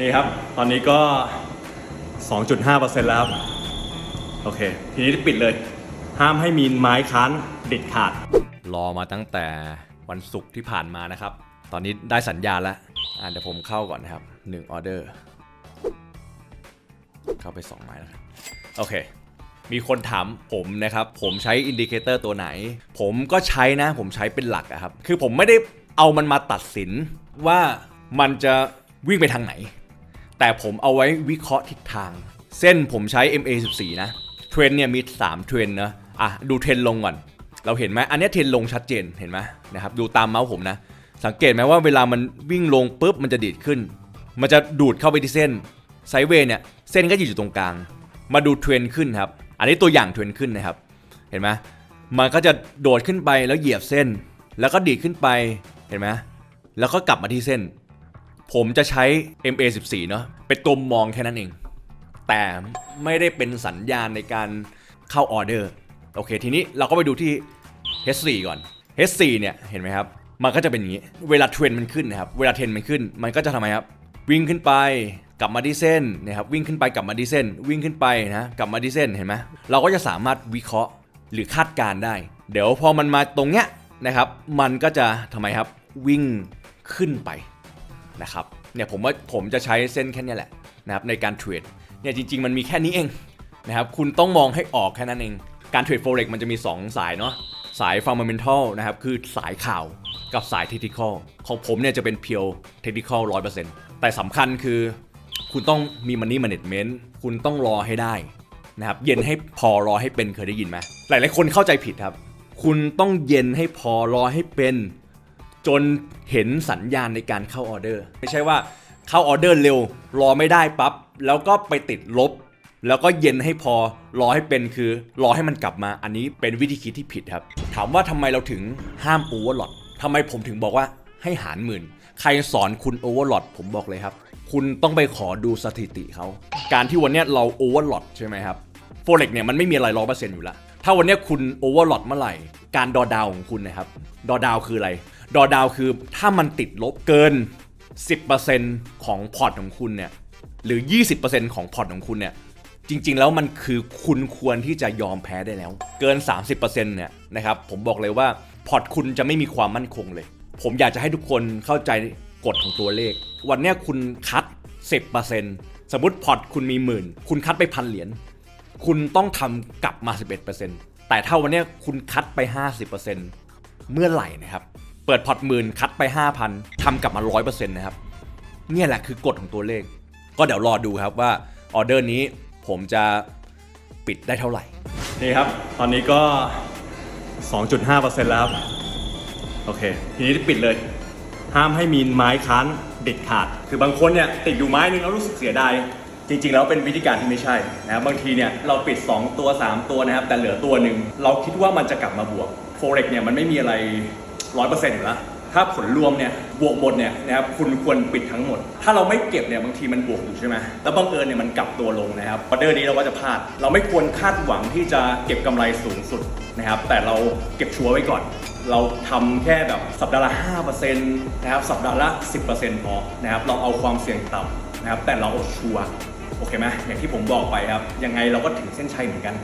นี่ครับ ตอนนี้ก็ 2.5%แล้วครับ โอเค ทีนี้ปิดเลย ห้ามให้มีไม้ค้านเด็ดขาด รอมาตั้งแต่วันศุกร์ที่ผ่านมานะครับ ตอนนี้ได้สัญญาณแล้ว อ่าเดี๋ยวผมเข้าก่อนนะครับ1ออเดอร์ เข้าไป 2 ไม้แล้วครับ โอเค มีคนถามผมนะครับ ผมใช้อินดิเคเตอร์ตัวไหน ผมก็ใช้นะ ผมใช้เป็นหลักอะครับ คือผมไม่ได้เอามันมาตัดสินว่ามันจะวิ่งไปทางไหน แต่ผมเอาไว้วิเคราะห์ทิศทาง เส้นผมใช้ MA14 นะ เทรนเนี่ยมี 3 เทรนนะอะดูเทรนลงก่อน เราเห็นไหมอันนี้เทรนลงชัดเจนเห็นไหมนะครับดูตามเมาส์ผมนะ สังเกตไหมว่าเวลามันวิ่งลงปุ๊บมันจะดีดขึ้น มันจะดูดเข้าไปที่เส้นไซเวย์เนี่ยเส้นก็จะอยู่ตรงกลาง มาดูเทรนขึ้นครับอันนี้ตัวอย่างเทรนขึ้นนะครับ เห็นไหมมันก็จะโดดขึ้นไปแล้วเหยียบเส้น แล้วก็ดีดขึ้นไปเห็นไหมแล้วก็กลับมาที่เส้น ผมจะใช้ MA14 เนาะเป็นตัวมองแค่นั้นเอง แต่ไม่ได้เป็นสัญญาณในการเข้าออเดอร์ โอเค ทีนี้เราก็ไปดูที่ H4 ก่อน H4 เนี่ยเห็นไหมครับ มันก็จะเป็นอย่างนี้ เวลาเทรนมันขึ้นนะครับ เวลาเทรนมันขึ้น มันก็จะทำไมครับ วิ่งขึ้นไปกลับมาที่เส้นนะครับ วิ่งขึ้นไปกลับมาที่เส้น วิ่งขึ้นไปนะกลับมาที่เส้นเห็นไหมเราก็จะสามารถวิเคราะห์หรือคาดการได้ เดี๋ยวพอมันมาตรงเนี้ยนะครับ มันก็จะทำไมครับ วิ่งขึ้นไป นะครับเนี่ยผมว่าผมจะใช้เส้นแค่นี้แหละนะครับในการเทรดเนี่ยจริง ๆ มันมีแค่นี้เองนะครับคุณต้องมองให้ออกแค่นั้นเอง การเทรด forex มันจะมี 2 สายเนาะสาย fundamental นะครับคือสายข่าวกับสาย technical ของผมเนี่ยจะเป็น pure technical 100%แต่สำคัญคือคุณต้องมี money management คุณต้องรอให้ได้นะครับเย็นให้พอรอให้เป็นเคยได้ยินไหมหลายๆคนเข้าใจผิดครับ คุณต้องเย็นให้พอรอให้เป็น จนเห็นสัญญาณในการเข้าออเดอร์ ไม่ใช่ว่าเข้าออเดอร์เร็ว รอไม่ได้ปั๊บแล้วก็ไปติดลบ แล้วก็เย็นให้พอรอให้เป็นคือ รอให้มันกลับมาอันนี้เป็นวิธีคิดที่ผิดครับ ถามว่าทำไมเราถึงห้ามโอเวอร์ลอตทำไมผมถึงบอกว่าให้หารหมื่น ใครสอนคุณโอเวอร์ลอตผมบอกเลยครับ คุณต้องไปขอดูสถิติเขาการที่วันนี้เราโอเวอร์ลอตใช่ไหมครับโฟเร็กเนี่ยมันไม่มีอะไรร้อยเปอร์เซ็นต์อยู่แล้วถ้าวันนี้คุณโอเวอร์ลอตเมื่อไหร่ การดอดาวของคุณนะครับ ดอดาวคืออะไร ดอดาวคือถ้ามันติดลบเกิน 10%ของพอร์ตของคุณเนี่ยหรือ 20%ของพอร์ตของคุณเนี่ยจริง ๆ แล้วมันคือคุณควรที่จะยอมแพ้ได้แล้ว เกิน 30%เนี่ยนะครับผมบอกเลยว่าพอร์ตคุณจะไม่มีความมั่นคงเลย ผมอยากจะให้ทุกคนเข้าใจกฎของตัวเลข วันนี้คุณคัด 10%สมมติพอร์ตคุณมีหมื่น คุณคัดไปพันเหรียญคุณต้องทำกลับมา 11%แต่ถ้าวันนี้คุณคัดไป 50%เมื่อไหร่นะครับ เปิดพอร์ตหมื่นคัดไป 5,000ทำกลับมา 100%นะครับ เนี่ยแหละคือกฎของตัวเลข ก็เดี๋ยวรอดูครับว่าออเดอร์นี้ผมจะปิดได้เท่าไหร่ นี่ครับ ตอนนี้ก็ 2.5%แล้วครับ โอเค ทีนี้ปิดเลย ห้ามให้มีไม้ค้านเด็ดขาด คือบางคนเนี่ยติดอยู่ไม้นึงแล้วรู้สึกเสียดาย จริง ๆ แล้วเป็นวิธีการที่ไม่ใช่นะครับบางทีเนี่ยเราปิด 2 ตัว 3 ตัวนะครับ แต่เหลือตัวหนึ่ง เราคิดว่ามันจะกลับมาบวก Forex เนี่ยมันไม่มีอะไร 100%อยู่แล้ว ถ้าผลรวมเนี่ยบวกหมดเนี่ยนะครับคุณควรปิดทั้งหมด ถ้าเราไม่เก็บเนี่ยบางทีมันบวกอยู่ใช่ไหมแล้วบังเอิญเนี่ยมันกลับตัวลงนะครับออเดอร์นี้เราก็จะพลาด เราไม่ควรคาดหวังที่จะเก็บกำไรสูงสุดนะครับแต่เราเก็บชัวร์ไว้ก่อน เราทำแค่แบบสัปดาห์ละ5%นะครับสัปดาห์ละ 10%พอนะครับเราเอาความเสี่ยงต่ำนะครับแต่เราเอาชัวร์โอเคไหมอย่างที่ผมบอกไปครับยังไงเราก็ถึงเส้นชัยเหมือนกัน